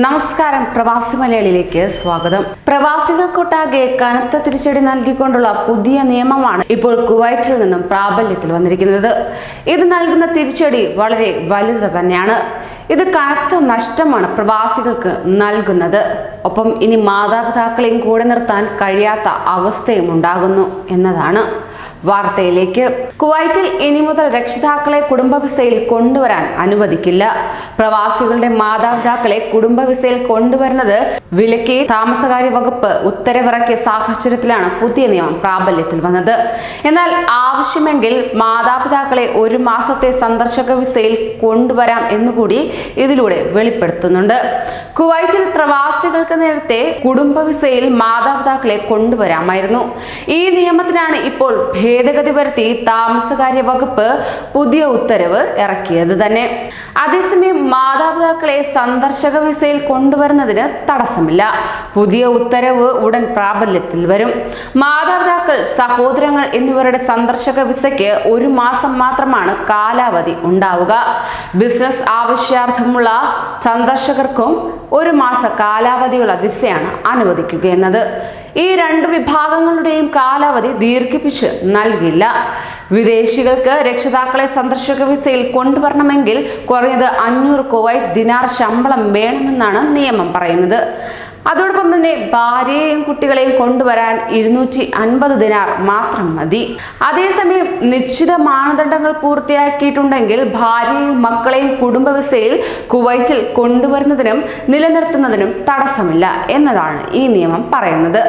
നമസ്കാരം പ്രവാസി മലയാളിയിലേക്ക് സ്വാഗതം. പ്രവാസികൾക്കൊട്ടാകെ കനത്ത തിരിച്ചടി നൽകിക്കൊണ്ടുള്ള പുതിയ നിയമമാണ് ഇപ്പോൾ കുവൈറ്റിൽ നിന്നും പ്രാബല്യത്തിൽ വന്നിരിക്കുന്നത്. ഇത് നൽകുന്ന തിരിച്ചടി വളരെ വലുത് തന്നെയാണ്. ഇത് കനത്ത നഷ്ടമാണ് പ്രവാസികൾക്ക് നൽകുന്നത്. ഒപ്പം ഇനി മാതാപിതാക്കളെയും കൂടെ നിർത്താൻ കഴിയാത്ത അവസ്ഥയും ഉണ്ടാകുന്നു എന്നതാണ്. വാർത്തയിലേക്ക്. കുവൈറ്റിൽ ഇനി മുതൽ രക്ഷിതാക്കളെ കുടുംബ വിസയിൽ കൊണ്ടുവരാൻ അനുവദിക്കില്ല. പ്രവാസികളുടെ മാതാപിതാക്കളെ കുടുംബ വിസയിൽ കൊണ്ടുവരുന്നത് വിലക്കി താമസകാര്യ വകുപ്പ് ഉത്തരവിറക്കിയ സാഹചര്യത്തിലാണ് പുതിയ നിയമം പ്രാബല്യത്തിൽ വന്നത്. എന്നാൽ ആവശ്യമെങ്കിൽ മാതാപിതാക്കളെ ഒരു മാസത്തെ സന്ദർശക വിസയിൽ കൊണ്ടുവരാം എന്നുകൂടി ഇതിലൂടെ വെളിപ്പെടുത്തുന്നുണ്ട്. കുവൈറ്റിൽ പ്രവാസികൾക്ക് നേരത്തെ കുടുംബ വിസയിൽ മാതാപിതാക്കളെ കൊണ്ടുവരാമായിരുന്നു. ഈ നിയമത്തിനാണ് ഇപ്പോൾ ഭേദഗതി വരുത്തി താമസകാര്യ വകുപ്പ് പുതിയ ഉത്തരവ് ഇറക്കിയത് തന്നെ. അതേസമയം മാതാപിതാക്കളെ സന്ദർശക വിസയിൽ കൊണ്ടുവരുന്നതിന് തടസ്സമില്ല. പുതിയ ഉത്തരവ് ഉടൻ പ്രാബല്യത്തിൽ വരും. മാതാപിതാക്കൾ സഹോദരങ്ങൾ എന്നിവരുടെ സന്ദർശക വിസയ്ക്ക് ഒരു മാസം മാത്രമാണ് കാലാവധി ഉണ്ടാവുക. ബിസിനസ് ആവശ്യാർത്ഥമുള്ള സന്ദർശകർക്കും ഒരു മാസ കാലാവധിയുള്ള വിസയാണ് അനുവദിക്കുക എന്നത്. ഈ രണ്ട് വിഭാഗങ്ങളുടെയും കാലാവധി ദീർഘിപ്പിച്ച് നൽകില്ല. വിദേശികൾക്ക് രക്ഷിതാക്കളെ സന്ദർശക വിസയിൽ കൊണ്ടുവരണമെങ്കിൽ കുറഞ്ഞത് അഞ്ഞൂറ് കുവൈറ്റ് ദിനാർ ശമ്പളം വേണമെന്നാണ് നിയമം പറയുന്നത്. അതോടൊപ്പം തന്നെ ഭാര്യയെയും കുട്ടികളെയും കൊണ്ടുവരാൻ ഇരുന്നൂറ്റി അൻപത് ദിനാർ മാത്രം മതി. അതേസമയം നിശ്ചിത മാനദണ്ഡങ്ങൾ പൂർത്തിയാക്കിയിട്ടുണ്ടെങ്കിൽ ഭാര്യയും മക്കളെയും കുടുംബ വിസയിൽ കുവൈറ്റിൽ കൊണ്ടുവരുന്നതിനും നിലനിർത്തുന്നതിനും തടസ്സമില്ല എന്നതാണ് ഈ നിയമം പറയുന്നത്.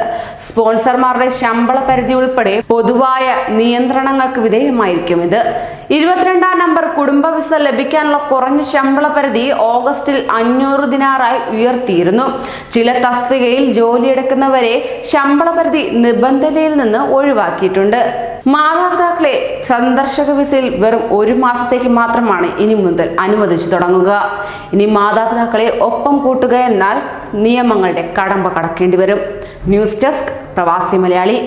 സ്പോൺസർമാരുടെ ശമ്പള പരിധി ഉൾപ്പെടെ പൊതുവായ നിയന്ത്രണങ്ങൾക്ക് വിധേയമായിരിക്കും ഇത്. ഇരുപത്തിരണ്ടാം നമ്പർ കുടുംബ വിസ ലഭിക്കാനുള്ള കുറഞ്ഞ ശമ്പള പരിധി ഓഗസ്റ്റിൽ അഞ്ഞൂറ് ദിനാറായി ഉയർത്തിയിരുന്നു. ചില തസ്തികയിൽ ജോലിയെടുക്കുന്നവരെ ശമ്പള പരിധി നിബന്ധനയിൽ നിന്ന് ഒഴിവാക്കിയിട്ടുണ്ട്. മാതാപിതാക്കളെ സന്ദർശക വിസയിൽ വെറും ഒരു മാസത്തേക്ക് മാത്രമാണ് ഇനി മുതൽ അനുവദിച്ചു തുടങ്ങുക. ഇനി മാതാപിതാക്കളെ ഒപ്പം കൂട്ടുക എന്നാൽ നിയമങ്ങളുടെ കടമ്പ കടക്കേണ്ടി വരും. ന്യൂസ് ഡെസ്ക് പ്രവാസി മലയാളി.